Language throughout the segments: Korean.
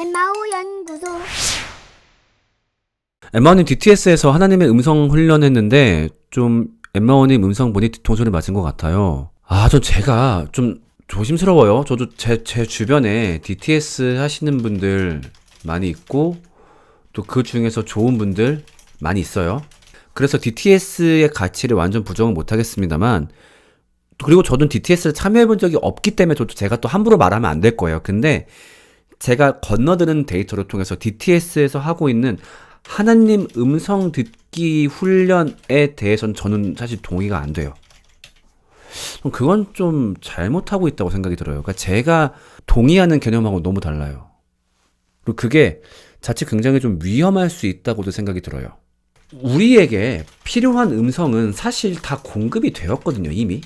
엠마오 연구소 엠마오님 DTS에서 하나님의 음성 훈련했는데 좀 엠마오님 음성 보니 뒤통수를 맞은 것 같아요. 아, 전 제가 좀 조심스러워요. 저도 제, 제 주변에 DTS 하시는 분들 많이 있고 또 그 중에서 좋은 분들 많이 있어요. 그래서 DTS의 가치를 완전 부정은 못하겠습니다만 그리고 저는 DTS를 참여해 본 적이 없기 때문에 저도 제가 또 함부로 말하면 안 될 거예요. 근데 제가 건너드는 데이터를 통해서 DTS에서 하고 있는 하나님 음성 듣기 훈련에 대해서는 저는 사실 동의가 안 돼요. 그건 좀 잘못하고 있다고 생각이 들어요. 그러니까 제가 동의하는 개념하고 너무 달라요. 그리고 그게 자칫 굉장히 좀 위험할 수 있다고도 생각이 들어요. 우리에게 필요한 음성은 사실 다 공급이 되었거든요, 이미.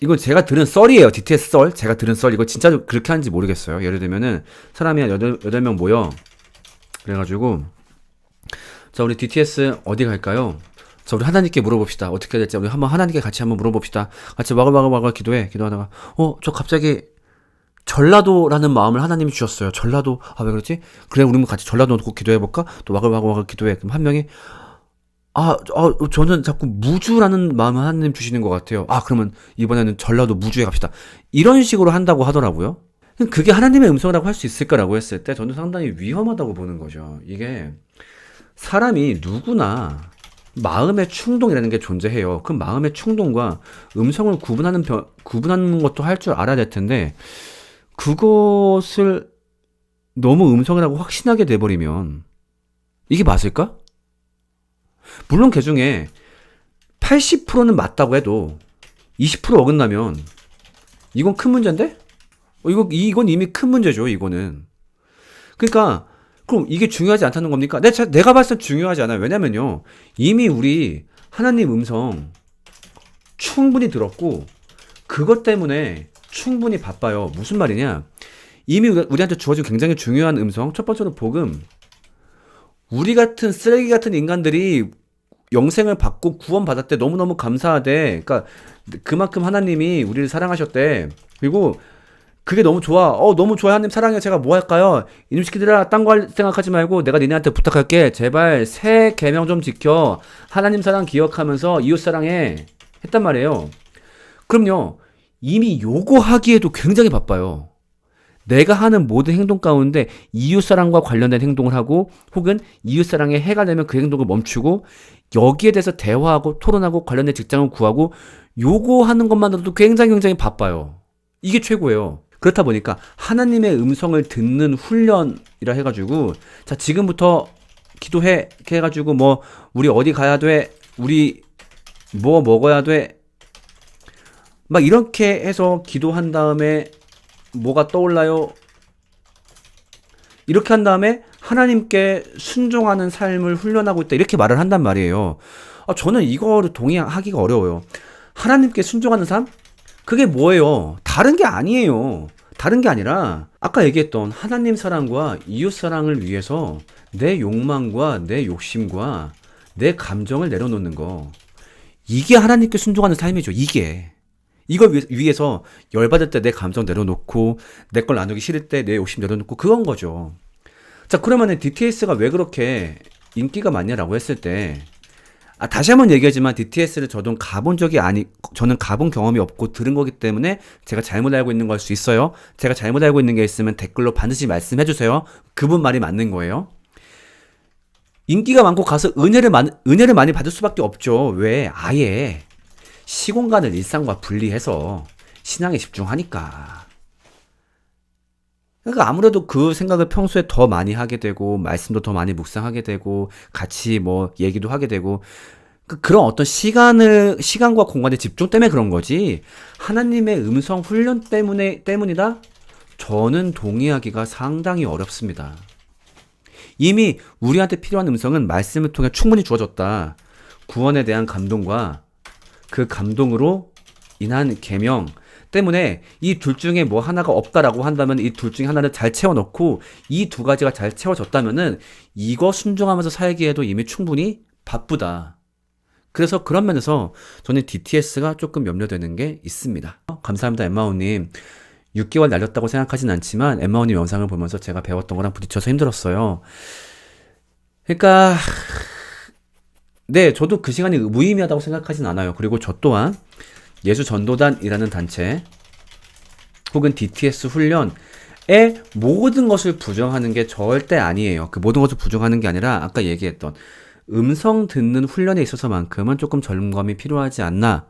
이거 제가 들은 썰이에요. DTS 썰. 제가 들은 썰. 이거 진짜 그렇게 하는지 모르겠어요. 예를 들면은 사람이 한 8, 8명 모여. 그래가지고 자, 우리 DTS 어디 갈까요? 자, 우리 하나님께 물어봅시다. 어떻게 해야 될지. 우리 한번 하나님께 같이 한번 물어봅시다. 같이 와글와글와글 기도해. 기도하다가, 어, 저 갑자기 전라도라는 마음을 하나님이 주셨어요. 전라도. 아, 왜 그러지? 그래, 우리 같이 전라도 놓고 기도해볼까? 또 와글와글와글 기도해. 그럼 한 명이, 아, 아, 저는 자꾸 무주라는 마음을 하나님 주시는 것 같아요. 아, 그러면 이번에는 전라도 무주에 갑시다. 이런 식으로 한다고 하더라고요. 그게 하나님의 음성이라고 할 수 있을까라고 했을 때 저는 상당히 위험하다고 보는 거죠. 이게 사람이 누구나 마음의 충동이라는 게 존재해요. 그 마음의 충동과 음성을 구분하는 변- 구분하는 것도 할 줄 알아야 될 텐데 그것을 너무 음성이라고 확신하게 돼버리면 이게 맞을까? 물론 그 중에 80%는 맞다고 해도 20% 어긋나면 이건 큰 문제인데? 어, 이거 이건 이미 큰 문제죠. 이거는. 그러니까 그럼 이게 중요하지 않다는 겁니까? 내, 내가 봤을 때 중요하지 않아요. 왜냐면요. 이미 우리 하나님 음성 충분히 들었고, 그것 때문에 충분히 바빠요. 무슨 말이냐? 이미 우리- 우리한테 주어진 굉장히 중요한 음성. 첫 번째로 복음. 우리 같은 쓰레기 같은 인간들이 영생을 받고 구원 받았을 때 너무너무 감사하대. 그러니까 그만큼 하나님이 우리를 사랑하셨대. 그리고 그게 너무 좋아. 어, 너무 좋아. 하나님 사랑해. 제가 뭐 할까요? 이놈 새끼들아, 딴 거 할 생각하지 말고 내가 니네한테 부탁할게. 제발 새 계명 좀 지켜. 하나님 사랑 기억하면서 이웃 사랑해. 했단 말이에요. 그럼요. 이미 요거 하기에도 굉장히 바빠요. 내가 하는 모든 행동 가운데 이웃 사랑과 관련된 행동을 하고 혹은 이웃 사랑에 해가 되면 그 행동을 멈추고 여기에 대해서 대화하고 토론하고 관련된 직장을 구하고 요거 하는 것만으로도 굉장히 굉장히 바빠요. 이게 최고예요. 그렇다 보니까 하나님의 음성을 듣는 훈련이라 해가지고 자 지금부터 기도해 이렇게 해가지고 뭐 우리 어디 가야 돼 우리 뭐 먹어야 돼 막 이렇게 해서 기도한 다음에 뭐가 떠올라요 이렇게 한 다음에 하나님께 순종하는 삶을 훈련하고 있다 이렇게 말을 한단 말이에요 아, 저는 이거를 동의하기가 어려워요 하나님께 순종하는 삶 그게 뭐예요? 다른 게 아니에요. 다른 게 아니라 아까 얘기했던 하나님 사랑과 이웃 사랑을 위해서 내 욕망과 내 욕심과 내 감정을 내려놓는 거. 이게 하나님께 순종하는 삶이죠. 이게. 이걸 위- 위해서 열받을 때 내 감정 내려놓고 내 걸 나누기 싫을 때 내 욕심 내려놓고 그건 거죠. 자, 그러면은 DTS가 왜 그렇게 인기가 많냐라고 했을 때 아, 다시 한번 얘기하지만 DTS를 저도 가본 적이 아니, 저는 가본 경험이 없고 들은 거기 때문에 제가 잘못 알고 있는 걸 수 있어요. 제가 잘못 알고 있는 게 있으면 댓글로 반드시 말씀해 주세요. 그분 말이 맞는 거예요. 인기가 많고 가서 은혜를 많, 은혜를 많이 받을 수밖에 없죠. 왜? 아예 시공간을 일상과 분리해서 신앙에 집중하니까. 그러니까 아무래도 그 생각을 평소에 더 많이 하게 되고 말씀도 더 많이 묵상하게 되고 같이 뭐 얘기도 하게 되고 그 그런 어떤 시간을 시간과 공간의 집중 때문에 그런 거지 하나님의 음성 훈련 때문에 때문이다 저는 동의하기가 상당히 어렵습니다. 이미 우리한테 필요한 음성은 말씀을 통해 충분히 주어졌다. 구원에 대한 감동과 그 감동으로 인한 계명 때문에 이 둘 중에 뭐 하나가 없다라고 한다면 이 둘 중에 하나를 잘 채워넣고 이 두 가지가 잘 채워졌다면은 이거 순종하면서 살기에도 이미 충분히 바쁘다. 그래서 그런 면에서 저는 DTS가 조금 염려되는 게 있습니다. 감사합니다, 엠마오님. 6개월 날렸다고 생각하진 않지만 엠마오님 영상을 보면서 제가 배웠던 거랑 부딪혀서 힘들었어요. 그러니까 네, 저도 그 시간이 무의미하다고 생각하진 않아요. 그리고 저 또한 예수 전도단이라는 단체 혹은 DTS 훈련 의 모든 것을 부정하는 게 절대 아니에요. 그 모든 것을 부정하는 게 아니라 아까 얘기했던 음성 듣는 훈련에 있어서만큼은 조금 젊음감이 필요하지 않나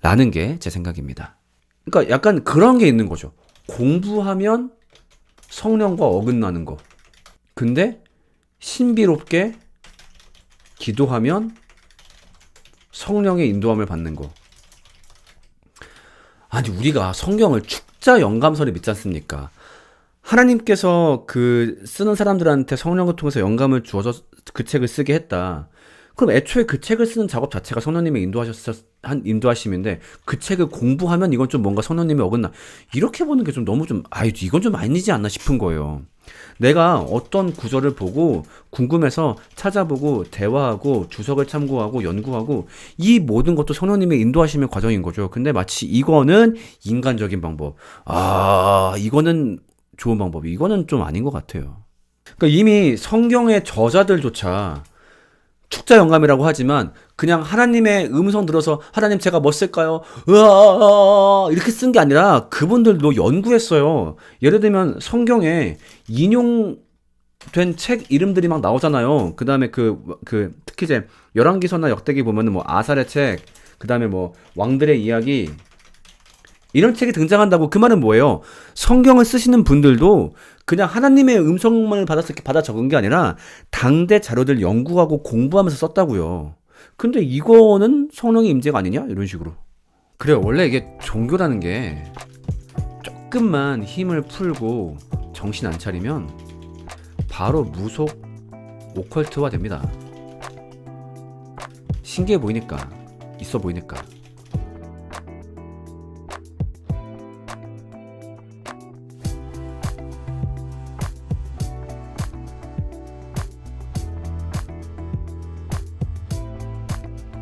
라는 게 제 생각입니다. 그러니까 약간 그런 게 있는 거죠. 공부하면 성령과 어긋나는 거. 근데 신비롭게 기도하면 성령의 인도함을 받는 거. 아니, 우리가 성경을 축자 영감설에 믿지 않습니까? 하나님께서 그 쓰는 사람들한테 성령을 통해서 영감을 주어서 그 책을 쓰게 했다. 그럼 애초에 그 책을 쓰는 작업 자체가 성령님의 인도하셨, 한, 인도하심인데 그 책을 공부하면 이건 좀 뭔가 성령님의 어긋나. 이렇게 보는 게 좀 너무 좀, 아유, 이건 좀 아니지 않나 싶은 거예요. 내가 어떤 구절을 보고 궁금해서 찾아보고 대화하고 주석을 참고하고 연구하고 이 모든 것도 성령님의 인도하심의 과정인 거죠. 근데 마치 이거는 인간적인 방법. 아, 이거는 좋은 방법이. 이거는 좀 아닌 것 같아요. 그러니까 이미 성경의 저자들조차 축자 영감이라고 하지만 그냥 하나님의 음성 들어서 하나님 제가 뭐 쓸까요? 으아 이렇게 쓴 게 아니라 그분들도 연구했어요. 예를 들면 성경에 인용 된 책 이름들이 막 나오잖아요. 그다음에 그 그 특히 이제 열왕기서나 역대기 보면은 뭐 아살의 책, 그다음에 뭐 왕들의 이야기 이런 책이 등장한다고 그 말은 뭐예요? 성경을 쓰시는 분들도 그냥 하나님의 음성만을 받아서 받아 적은 게 아니라 당대 자료들 연구하고 공부하면서 썼다고요. 근데 이거는 성령의 임재가 아니냐? 이런 식으로. 그래요. 원래 이게 종교라는 게 조금만 힘을 풀고 정신 안 차리면 바로 무속 오컬트화 됩니다. 신기해 보이니까, 있어 보이니까.